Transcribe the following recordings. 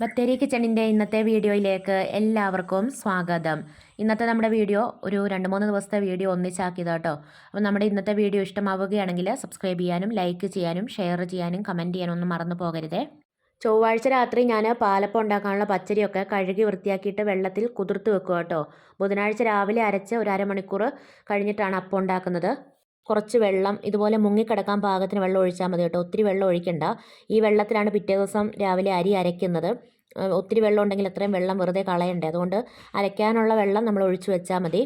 ബത്തേരി കിച്ചണിന്റെ ഇന്നത്തെ വീഡിയോയിലേക്ക് എല്ലാവർക്കും സ്വാഗതം. ഇന്നത്തെ നമ്മുടെ വീഡിയോ ഒരു രണ്ട് മൂന്ന് ദിവസത്തെ വീഡിയോ ഒന്നിച്ചാക്കിയത് കേട്ടോ അപ്പോൾ നമ്മുടെ ഇന്നത്തെ വീഡിയോ ഇഷ്ടമാവുകയാണെങ്കിൽ സബ്സ്ക്രൈബ് ചെയ്യാനും ലൈക്ക് ചെയ്യാനും ഷെയർ ചെയ്യാനും കമന്റ് ചെയ്യാനും ഒന്നും മറന്നു പോകരുതേ. ചൊവ്വാഴ്ച രാത്രി ഞാൻ പാലപ്പം ഉണ്ടാക്കാനുള്ള പച്ചരിയൊക്കെ കഴുകി വൃത്തിയാക്കിയിട്ട് വെള്ളത്തിൽ കുതിർത്ത് വെക്കുക കേട്ടോ ബുധനാഴ്ച രാവിലെ അരച്ച് ഒരു അരമണിക്കൂർ കഴിഞ്ഞിട്ടാണ് അപ്പം ഉണ്ടാക്കുന്നത്. കുറച്ച് വെള്ളം ഇതുപോലെ മുങ്ങിക്കിടക്കാൻ പാകത്തിന് വെള്ളം ഒഴിച്ചാൽ മതി കേട്ടോ. ഒത്തിരി വെള്ളം ഒഴിക്കണ്ട. ഈ വെള്ളത്തിലാണ് പിറ്റേ ദിവസം രാവിലെ അരി അരയ്ക്കുന്നത്. ഒത്തിരി വെള്ളം ഉണ്ടെങ്കിൽ അത്രയും വെള്ളം വെറുതെ കളയണ്ടേ. അതുകൊണ്ട് അരയ്ക്കാനുള്ള വെള്ളം നമ്മൾ ഒഴിച്ചു വെച്ചാൽ മതി.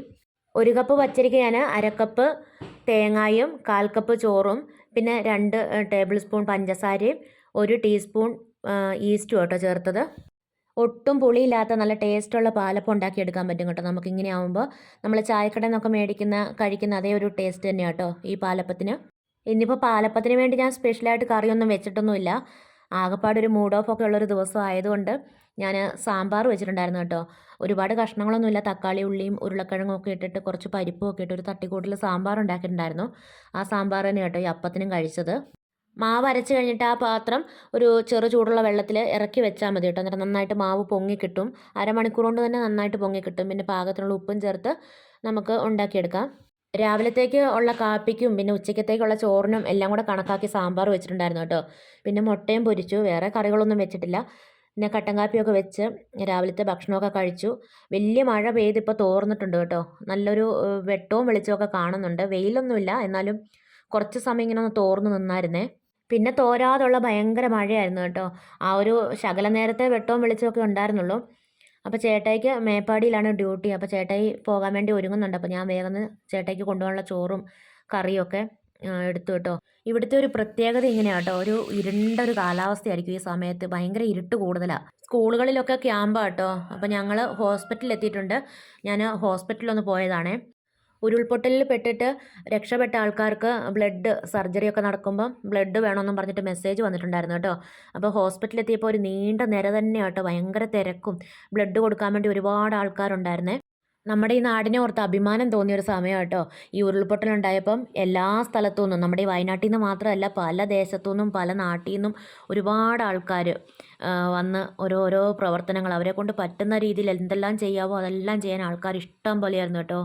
ഒരു കപ്പ് പച്ചരിക്ക് ഞാൻ അരക്കപ്പ് തേങ്ങായും കാൽ കപ്പ് ചോറും പിന്നെ രണ്ട് ടേബിൾ സ്പൂൺ പഞ്ചസാരയും ഒരു ടീസ്പൂൺ ഈസ്റ്റും കേട്ടോ ചേർത്തത്. ഒട്ടും പുളിയില്ലാത്ത നല്ല ടേസ്റ്റുള്ള പാലപ്പം ഉണ്ടാക്കി എടുക്കാൻ പറ്റും കേട്ടോ. നമുക്ക് ഇങ്ങനെ ആകുമ്പോൾ നമ്മൾ ചായക്കടയിൽ നിന്നൊക്കെ മേടിക്കുന്ന കഴിക്കുന്ന അതേ ഒരു ടേസ്റ്റ് തന്നെയാണ് കേട്ടോ ഈ പാലപ്പത്തിന്. ഇന്നിപ്പോൾ പാലപ്പത്തിന് വേണ്ടി ഞാൻ സ്പെഷ്യലായിട്ട് കറിയൊന്നും വെച്ചിട്ടൊന്നുമില്ല. ആകെപ്പാടെ ഒരു മൂഡ് ഓഫ് ഒക്കെ ഉള്ളൊരു ദിവസം ആയതുകൊണ്ട് ഞാൻ സാമ്പാർ വെച്ചിട്ടുണ്ടായിരുന്നു കേട്ടോ. ഒരുപാട് കഷ്ണങ്ങളൊന്നുമില്ല. തക്കാളി ഉള്ളിയും ഉരുളക്കിഴങ്ങും ഒക്കെ ഇട്ടിട്ട് കുറച്ച് പരിപ്പും ഒക്കെ ഇട്ട് ഒരു തട്ടിക്കൂട്ടിൽ സാമ്പാർ ഉണ്ടാക്കിയിട്ടുണ്ടായിരുന്നു. ആ സാമ്പാർ തന്നെ കേട്ടോ ഈ അപ്പത്തിനും കഴിച്ചത്. മാവ് അരച്ച് കഴിഞ്ഞിട്ട് ആ പാത്രം ഒരു ചെറു ചൂടുള്ള വെള്ളത്തിൽ ഇറക്കി വെച്ചാൽ മതി കേട്ടോ. എന്നിട്ട് നന്നായിട്ട് മാവ് പൊങ്ങി കിട്ടും. അരമണിക്കൂർ കൊണ്ട് തന്നെ നന്നായിട്ട് പൊങ്ങി കിട്ടും. പിന്നെ പാകത്തിനുള്ള ഉപ്പും ചേർത്ത് നമുക്ക് ഉണ്ടാക്കിയെടുക്കാം. രാവിലത്തേക്ക് ഉള്ള കാപ്പിക്കും പിന്നെ ഉച്ചക്കത്തേക്കുള്ള ചോറിനും എല്ലാം കൂടെ കണക്കാക്കി സാമ്പാർ വെച്ചിട്ടുണ്ടായിരുന്നു കേട്ടോ. പിന്നെ മുട്ടയും പൊരിച്ചു. വേറെ കറികളൊന്നും വെച്ചിട്ടില്ല. പിന്നെ കട്ടൻ കാപ്പിയൊക്കെ വെച്ച് രാവിലത്തെ ഭക്ഷണമൊക്കെ കഴിച്ചു. വലിയ മഴ പെയ്ത് ഇപ്പോൾ തോർന്നിട്ടുണ്ട് കേട്ടോ. നല്ലൊരു വെട്ടവും വെളിച്ചമൊക്കെ കാണുന്നുണ്ട്. വെയിലൊന്നുമില്ല. എന്നാലും കുറച്ച് സമയം ഇങ്ങനെ ഒന്ന് തോർന്നു നിന്നായിരുന്നേ. പിന്നെ തോരാതുള്ള ഭയങ്കര മഴയായിരുന്നു കേട്ടോ. ആ ഒരു ശകല നേരത്തെ വെട്ടവും വെളിച്ചമൊക്കെ ഉണ്ടായിരുന്നുള്ളൂ. അപ്പോൾ ചേട്ടായിക്ക് മേപ്പാടിയിലാണ് ഡ്യൂട്ടി. അപ്പോൾ ചേട്ടായി പോകാൻ വേണ്ടി ഒരുങ്ങുന്നുണ്ട്. അപ്പോൾ ഞാൻ വേഗം ചേട്ടായിക്ക് കൊണ്ടുപോകാനുള്ള ചോറും കറിയൊക്കെ എടുത്തു കേട്ടോ. ഇവിടുത്തെ ഒരു പ്രത്യേകത ഇങ്ങനെയാണ് കേട്ടോ. ഒരു ഇരുണ്ട ഒരു കാലാവസ്ഥയായിരിക്കും ഈ സമയത്ത്. ഭയങ്കര ഇരുട്ട് കൂടുതലാണ് സ്കൂളുകളിലൊക്കെ ക്യാമ്പാണ് കേട്ടോ. അപ്പോൾ ഞങ്ങൾ ഹോസ്പിറ്റലിൽ എത്തിയിട്ടുണ്ട് ഞാൻ ഹോസ്പിറ്റലിലൊന്ന് പോയതാണേ. ഉരുൾപൊട്ടലിൽ പെട്ടിട്ട് രക്ഷപ്പെട്ട ആൾക്കാർക്ക് ബ്ലഡ് സർജറി ഒക്കെ നടക്കുമ്പം ബ്ലഡ് വേണമെന്നും പറഞ്ഞിട്ട് മെസ്സേജ് വന്നിട്ടുണ്ടായിരുന്നു കേട്ടോ. അപ്പോൾ ഹോസ്പിറ്റലിൽ എത്തിയപ്പോൾ ഒരു നീണ്ട നിര തന്നെ കേട്ടോ. ഭയങ്കര തിരക്കും. ബ്ലഡ് കൊടുക്കാൻ വേണ്ടി ഒരുപാട് ആൾക്കാരുണ്ടായിരുന്നേ. നമ്മുടെ ഈ നാടിനെ ഓർത്ത് അഭിമാനം തോന്നിയ ഒരു സമയം കേട്ടോ ഈ ഉരുൾപൊട്ടലുണ്ടായപ്പം എല്ലാ സ്ഥലത്തു നിന്നും നമ്മുടെ ഈ വയനാട്ടിൽ നിന്ന് മാത്രമല്ല പല ദേശത്തു നിന്നും പല നാട്ടിൽ നിന്നും ഒരുപാട് ആൾക്കാർ വന്ന് ഓരോരോ പ്രവർത്തനങ്ങൾ അവരെ കൊണ്ട് പറ്റുന്ന രീതിയിൽ എന്തെല്ലാം ചെയ്യാവോ അതെല്ലാം ചെയ്യാൻ ആൾക്കാർ ഇഷ്ടം പോലെയായിരുന്നു കേട്ടോ.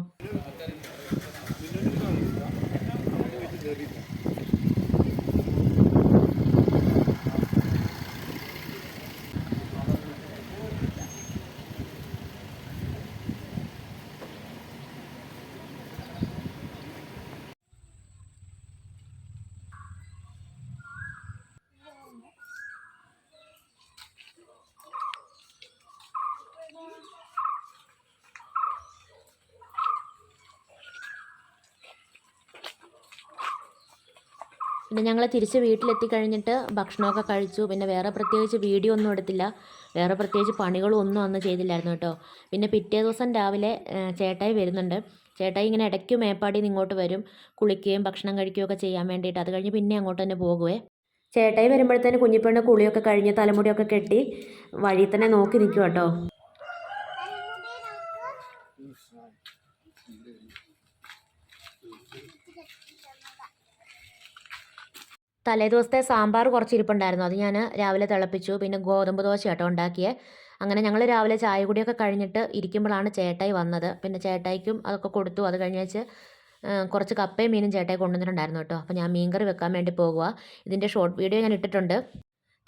പിന്നെ ഞങ്ങൾ തിരിച്ച് വീട്ടിലെത്തി കഴിഞ്ഞിട്ട് ഭക്ഷണമൊക്കെ കഴിച്ചു. പിന്നെ വേറെ പ്രത്യേകിച്ച് വീഡിയോ ഒന്നും എടുത്തില്ല. വേറെ പ്രത്യേകിച്ച് പണികളും ഒന്നും അന്ന് ചെയ്തില്ലായിരുന്നു കേട്ടോ. പിന്നെ പിറ്റേ ദിവസം രാവിലെ ചേട്ടായി വരുന്നുണ്ട്. ചേട്ടായി ഇങ്ങനെ ഇടയ്ക്ക് മേപ്പാടിയിൽ നിന്ന് ഇങ്ങോട്ട് വരും. കുളിക്കുകയും ഭക്ഷണം കഴിക്കുകയും ഒക്കെ ചെയ്യാൻ വേണ്ടിയിട്ട്. അത് കഴിഞ്ഞ് പിന്നെ അങ്ങോട്ട് തന്നെ പോകുവേ. ചേട്ടായി വരുമ്പോഴത്തേന് കുഞ്ഞിപ്പെണ്ണ് കുളിയൊക്കെ കഴിഞ്ഞ് തലമുടിയൊക്കെ കെട്ടി വഴി തന്നെ നോക്കി നിൽക്കും കേട്ടോ. തലേ ദിവസത്തെ സാമ്പാർ കുറച്ച് ഇരിപ്പുണ്ടായിരുന്നു അത് ഞാൻ രാവിലെ തിളപ്പിച്ചു. പിന്നെ ഗോതമ്പ് ദോശ കേട്ടോ ഉണ്ടാക്കിയേ. അങ്ങനെ ഞങ്ങൾ രാവിലെ ചായ കുടിയൊക്കെ കഴിഞ്ഞിട്ട് ഇരിക്കുമ്പോഴാണ് ചേട്ടായി വന്നത്. പിന്നെ ചേട്ടായിക്കും അതൊക്കെ കൊടുത്തു. അത് കഴിഞ്ഞേച്ച് കുറച്ച് കപ്പയും മീനും ചേട്ടായി കൊണ്ടുവന്നിട്ടുണ്ടായിരുന്നു കേട്ടോ. അപ്പോൾ ഞാൻ മീൻകറി വെക്കാൻ വേണ്ടി പോകുക ഇതിന്റെ ഷോർട്ട് വീഡിയോ ഞാൻ ഇട്ടിട്ടുണ്ട്.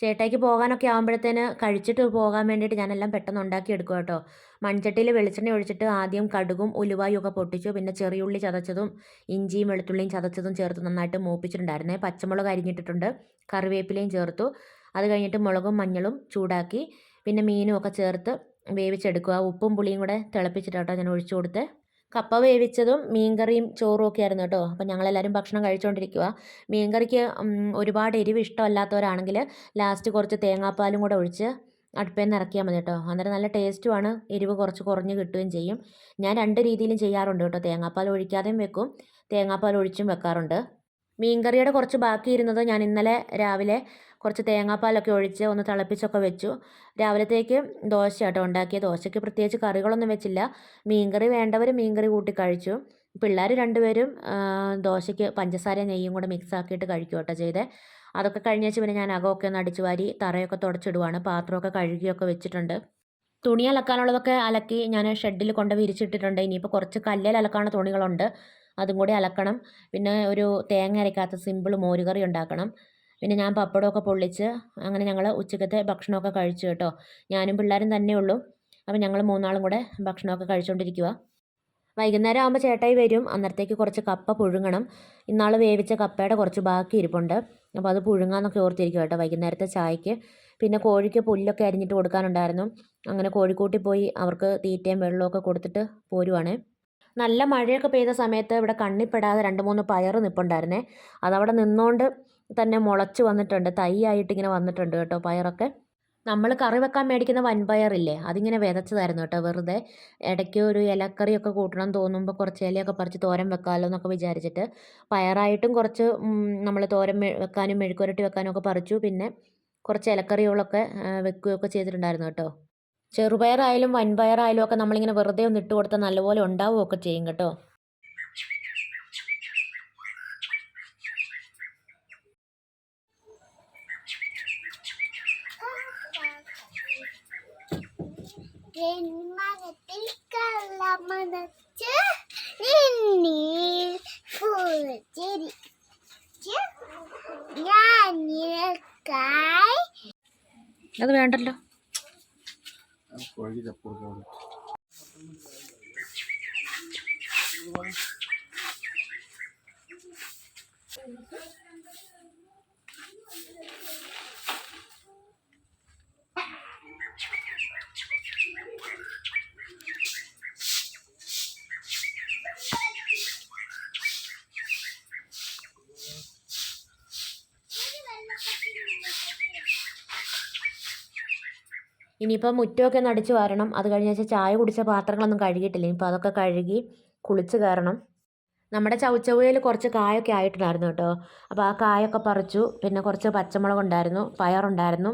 ചേട്ടായിക്ക് പോകാനൊക്കെ ആകുമ്പോഴത്തേന് കഴിച്ചിട്ട് പോകാൻ വേണ്ടിയിട്ട് ഞാനെല്ലാം പെട്ടെന്ന് ഉണ്ടാക്കി എടുക്കും കേട്ടോ. മൺചട്ടിയിൽ വെളിച്ചെണ്ണ ഒഴിച്ചിട്ട് ആദ്യം കടുകും ഉലുവായും ഒക്കെ പൊട്ടിച്ചു. പിന്നെ ചെറിയുള്ളി ചതച്ചതും ഇഞ്ചിയും വെളുത്തുള്ളിയും ചതച്ചതും ചേർത്ത് നന്നായിട്ട് മൂപ്പിച്ചിട്ടുണ്ടായിരുന്നേ. പച്ചമുളക് അരിഞ്ഞിട്ടിട്ടുണ്ട് കറിവേപ്പിലയും ചേർത്തു. അത് കഴിഞ്ഞിട്ട് മുളകും മഞ്ഞളും ചൂടാക്കി പിന്നെ മീനും ഒക്കെ ചേർത്ത് വേവിച്ചെടുക്കുക. ഉപ്പും പുളിയും കൂടെ തിളപ്പിച്ചിട്ടാട്ടോ ഞാൻ ഒഴിച്ചു കൊടുത്ത്. കപ്പ വേവിച്ചതും മീൻകറിയും ചോറും ഒക്കെ ആയിരുന്നു കേട്ടോ. അപ്പോൾ ഞങ്ങളെല്ലാവരും ഭക്ഷണം കഴിച്ചുകൊണ്ടിരിക്കുക മീൻകറിക്ക് ഒരുപാട് എരിവ് ഇഷ്ടമല്ലാത്തവരാണെങ്കിൽ ലാസ്റ്റ് കുറച്ച് തേങ്ങാപ്പാലും കൂടെ ഒഴിച്ച് അടുപ്പിൽ നിന്ന് ഇറക്കിയാൽ മതി കേട്ടോ. അന്നേരം നല്ല ടേസ്റ്റുമാണ് എരിവ് കുറച്ച് കുറഞ്ഞ് കിട്ടുകയും ചെയ്യും. ഞാൻ രണ്ട് രീതിയിലും ചെയ്യാറുണ്ട് കേട്ടോ. തേങ്ങാപ്പാൽ ഒഴിക്കാതെയും വെക്കും. തേങ്ങാപ്പാൽ ഒഴിച്ചും വെക്കാറുണ്ട്. മീൻകറിയുടെ കുറച്ച് ബാക്കി ഇരുന്നത് ഞാൻ ഇന്നലെ രാവിലെ കുറച്ച് തേങ്ങാപ്പാലൊക്കെ ഒഴിച്ച് ഒന്ന് തിളപ്പിച്ചൊക്കെ വെച്ചു. രാവിലത്തേക്ക് ദോശ കേട്ടോ ഉണ്ടാക്കിയ ദോശയ്ക്ക് പ്രത്യേകിച്ച് കറികളൊന്നും വെച്ചില്ല. മീൻകറി വേണ്ടവർ മീൻകറി കൂട്ടി കഴിച്ചു. പിള്ളേർ രണ്ടുപേരും ദോശയ്ക്ക് പഞ്ചസാരയും നെയ്യും കൂടെ മിക്സ് ആക്കിയിട്ട് കഴിക്കും കേട്ടോ ചെയ്തേ. അതൊക്കെ കഴിഞ്ഞേച്ച് പിന്നെ ഞാൻ അകമൊക്കെ ഒന്ന് അടിച്ചു വാരി തറയൊക്കെ തുടച്ചിടുവാണ്. പാത്രമൊക്കെ കഴുകിയൊക്കെ വെച്ചിട്ടുണ്ട്. തുണി അലക്കാനുള്ളതൊക്കെ അലക്കി ഞാൻ ഷെഡിൽ കൊണ്ട് വിരിച്ചിട്ടിട്ടുണ്ട്. ഇനിയിപ്പോൾ കുറച്ച് കല്ലിൽ അലക്കാനുള്ള തുണികളുണ്ട്. അതും കൂടി അലക്കണം. പിന്നെ ഒരു തേങ്ങ അരക്കാത്ത സിമ്പിൾ മോരുകറി ഉണ്ടാക്കണം. പിന്നെ ഞാൻ പപ്പടമൊക്കെ പൊള്ളിച്ച് അങ്ങനെ ഞങ്ങൾ ഉച്ചക്കത്തെ ഭക്ഷണമൊക്കെ കഴിച്ചു കേട്ടോ. ഞാനും പിള്ളേരും തന്നെ ഉള്ളൂ. അപ്പോൾ ഞങ്ങൾ മൂന്നാളും കൂടെ ഭക്ഷണമൊക്കെ കഴിച്ചുകൊണ്ടിരിക്കുക വൈകുന്നേരം ആകുമ്പോൾ ചേട്ടായി വരും. അന്നേരത്തേക്ക് കുറച്ച് കപ്പ പുഴുങ്ങണം. ഇന്നാൾ വേവിച്ച കപ്പയുടെ കുറച്ച് ബാക്കി ഇരിപ്പുണ്ട്. അപ്പോൾ അത് പുഴുങ്ങാന്നൊക്കെ ഓർത്തിരിക്കും കേട്ടോ വൈകുന്നേരത്തെ ചായക്ക്. പിന്നെ കോഴിക്ക് പുല്ലൊക്കെ അരിഞ്ഞിട്ട് കൊടുക്കാനുണ്ടായിരുന്നു. അങ്ങനെ കോഴിക്കൂട്ടിൽ പോയി അവർക്ക് തീറ്റയും വെള്ളമൊക്കെ കൊടുത്തിട്ട് പോരുവാണേ. നല്ല മഴയൊക്കെ പെയ്ത സമയത്ത് ഇവിടെ കണ്ണിപ്പെടാതെ രണ്ട് മൂന്ന് പയർ നിൽപ്പുണ്ടായിരുന്നേ അതവിടെ നിന്നുകൊണ്ട് തന്നെ മുളച്ച് വന്നിട്ടുണ്ട്. തൈയായിട്ട് ഇങ്ങനെ വന്നിട്ടുണ്ട് കേട്ടോ പയറൊക്കെ. നമ്മൾ കറി വെക്കാൻ മേടിക്കുന്ന വൻപയറില്ലേ അതിങ്ങനെ വിതച്ചതായിരുന്നു കേട്ടോ വെറുതെ. ഇടയ്ക്ക് ഒരു ഇലക്കറിയൊക്കെ കൂട്ടണം തോന്നുമ്പോൾ കുറച്ച് ഇലയൊക്കെ പറിച്ച് തോരൻ വെക്കാമല്ലോ എന്നൊക്കെ വിചാരിച്ചിട്ട് പയറായിട്ടും കുറച്ച് നമ്മൾ തോരൻ വെക്കാനും മെഴുക്കുരട്ടി വെക്കാനും ഒക്കെ പറിച്ചു. പിന്നെ കുറച്ച് ഇലക്കറികളൊക്കെ വെക്കുകയൊക്കെ ചെയ്തിട്ടുണ്ടായിരുന്നു കേട്ടോ. ചെറുപയറായാലും വൻപയറായാലും ഒക്കെ നമ്മളിങ്ങനെ വെറുതെ ഒന്ന് ഇട്ട് കൊടുത്താൽ നല്ലപോലെ ഉണ്ടാവുകയൊക്കെ ചെയ്യും കേട്ടോ. കള്ളമണച്ച് അത് വേണ്ടല്ലോ. corrida por volta. ഇനിയിപ്പോൾ മുറ്റമൊക്കെ ഒന്ന് അടിച്ച് വരണം. അത് കഴിഞ്ഞ വെച്ചാൽ ചായ കുടിച്ച പാത്രങ്ങളൊന്നും കഴുകിയിട്ടില്ല. ഇനിയിപ്പോൾ അതൊക്കെ കഴുകി കുളിച്ച് കയറണം. നമ്മുടെ ചവച്ചവയിൽ കുറച്ച് കായൊക്കെ ആയിട്ടുണ്ടായിരുന്നു കേട്ടോ. അപ്പോൾ ആ കായൊക്കെ പറിച്ചു. പിന്നെ കുറച്ച് പച്ചമുളക് ഉണ്ടായിരുന്നു. പയറുണ്ടായിരുന്നു.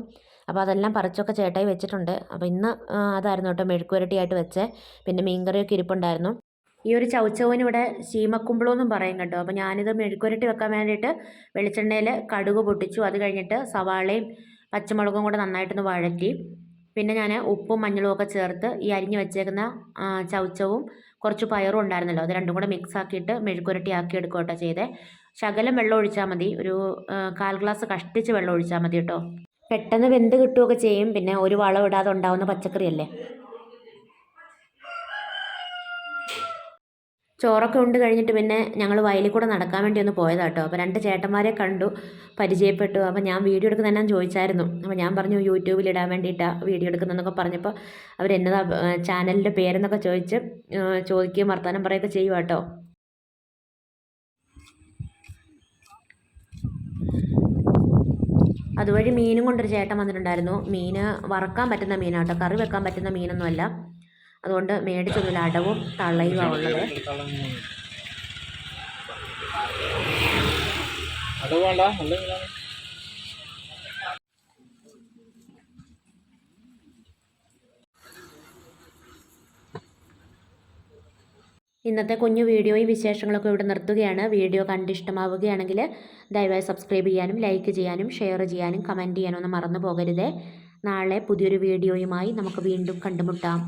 അപ്പോൾ അതെല്ലാം പറിച്ചൊക്കെ ചേട്ടായി വെച്ചിട്ടുണ്ട്. അപ്പോൾ ഇന്ന് അതായിരുന്നു കേട്ടോ മെഴുക്കുരട്ടിയായിട്ട് വെച്ചേ. പിന്നെ മീൻകറിയൊക്കെ ഇരിപ്പുണ്ടായിരുന്നു. ഈ ഒരു ചവച്ചവന് ഇവിടെ ശീമക്കുമ്പളം എന്നും പറയും കേട്ടോ. അപ്പോൾ ഞാനിത് മെഴുക്കുരട്ടി വെക്കാൻ വേണ്ടിയിട്ട് വെളിച്ചെണ്ണയിൽ കടുക് പൊട്ടിച്ചു. അത് കഴിഞ്ഞിട്ട് സവാളയും പച്ചമുളകും കൂടെ നന്നായിട്ടൊന്ന് വഴറ്റി. പിന്നെ ഞാൻ ഉപ്പും മഞ്ഞളും ഒക്കെ ചേർത്ത് ഈ അരിഞ്ഞു വെച്ചേക്കുന്ന ചവച്ചവും കുറച്ച് പയറും ഉണ്ടായിരുന്നല്ലോ. അത് രണ്ടും കൂടെ മിക്സ് ആക്കിയിട്ട് മെഴുക്കുരട്ടി ആക്കി എടുക്കുക കേട്ടോ ചെയ്തേ. ശകലം വെള്ളം ഒഴിച്ചാൽ മതി. ഒരു കാൽ ഗ്ലാസ് കഷ്ടിച്ച് വെള്ളം ഒഴിച്ചാൽ മതി കേട്ടോ. പെട്ടെന്ന് വെന്ത് കിട്ടുകയൊക്കെ ചെയ്യും. പിന്നെ ഒരു വളം ഇടാതെ ഉണ്ടാവുന്ന പച്ചക്കറിയല്ലേ? ചോറൊക്കെ ഉണ്ട് കഴിഞ്ഞിട്ട് പിന്നെ ഞങ്ങൾ വയലിൽ കൂടെ നടക്കാൻ വേണ്ടി ഒന്ന് പോയതാ കേട്ടോ അപ്പോൾ രണ്ട് ചേട്ടന്മാരെ കണ്ടു പരിചയപ്പെട്ടു. അപ്പോൾ ഞാൻ വീഡിയോ എടുക്കുന്ന തന്നെ ചോദിച്ചായിരുന്നു. അപ്പോൾ ഞാൻ പറഞ്ഞു യൂട്യൂബിൽ ഇടാൻ വേണ്ടിയിട്ടാണ് വീഡിയോ എടുക്കുന്നതെന്നൊക്കെ പറഞ്ഞപ്പോൾ അവർ എന്നതാ ചാനലിന്റെ പേരെന്നൊക്കെ ചോദിച്ച് ചോദിക്കുകയും വർത്തമാനം പറയുകയൊക്കെ ചെയ്യുക കേട്ടോ അതുവഴി മീനും കൊണ്ടൊരു ചേട്ടൻ വന്നിട്ടുണ്ടായിരുന്നു. മീൻ വറക്കാൻ പറ്റുന്ന മീനാട്ടോ കറി വെക്കാൻ പറ്റുന്ന മീനൊന്നുമല്ല. അതുകൊണ്ട് മേടിച്ചൊന്നുമില്ല. അടവും തള്ളയുമാണ് ഉള്ളത്. ഇന്നത്തെ കുഞ്ഞു വീഡിയോയും വിശേഷങ്ങളൊക്കെ ഇവിടെ നിർത്തുകയാണ്. വീഡിയോ കണ്ട് ഇഷ്ടമാവുകയാണെങ്കിൽ ദയവായി സബ്സ്ക്രൈബ് ചെയ്യാനും ലൈക്ക് ചെയ്യാനും ഷെയർ ചെയ്യാനും കമന്റ് ചെയ്യാനും ഒന്നും മറന്നു പോകരുതേ. നാളെ പുതിയൊരു വീഡിയോയുമായി നമുക്ക് വീണ്ടും കണ്ടുമുട്ടാം.